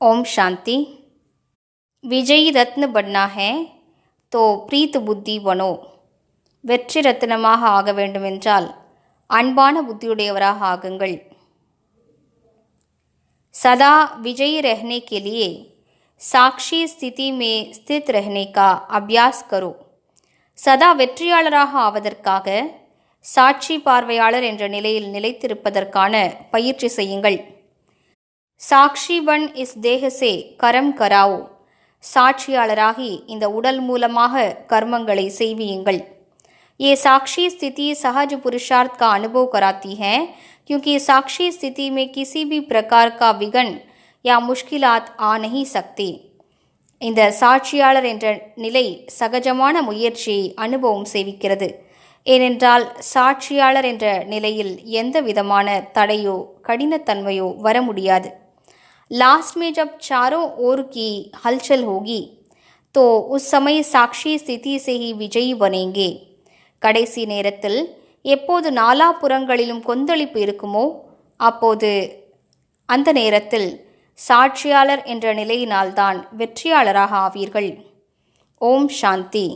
ओम शांति विजयी रत्न बनना है तो பிரீத் புத்தி பனோ வெற்றி ரத்தினமாக ஆக வேண்டுமென்றால் அன்பான புத்தியுடையவராக ஆகுங்கள் सदा विजयी रहने के लिए साक्षी स्थिति में स्थित रहने का अभ्यास करो சதா வெற்றியாளராக ஆவதற்காக சாட்சி பார்வையாளர் என்ற நிலையில் நிலைத்திருப்பதற்கான பயிற்சி செய்யுங்கள் சாக்ஷி பன் இஸ் தேகசே கரம் கராவோ சாட்சியாளராகி இந்த உடல் மூலமாக கர்மங்களை செய்வியுங்கள் ये साक्षी स्थिति सहज पुरुषार्थ का अनुभव कराती है क्योंकि साक्षी स्थिति में किसी भी प्रकार का विघन या मुश्किलात आ नहीं सकती இந்த சாட்சியாளர் என்ற நிலை சகஜமான முயற்சியை அனுபவம் செய்விக்கிறது ஏனென்றால் சாட்சியாளர் என்ற நிலையில் எந்த விதமான தடையோ கடினத்தன்மையோ வர முடியாது लास्ट में जब चारों ओर की हलचल होगी तो उस समय साक्षी स्थिति से ही विजयी बनेंगे கடைசி நேரத்தில் எப்போது நாலாபுறங்களிலும் கொந்தளிப்பு இருக்குமோ அப்போது அந்த நேரத்தில் சாட்சியாளர் என்ற நிலையினால்தான் வெற்றியாளராக ஆவீர்கள் ஓம் சாந்தி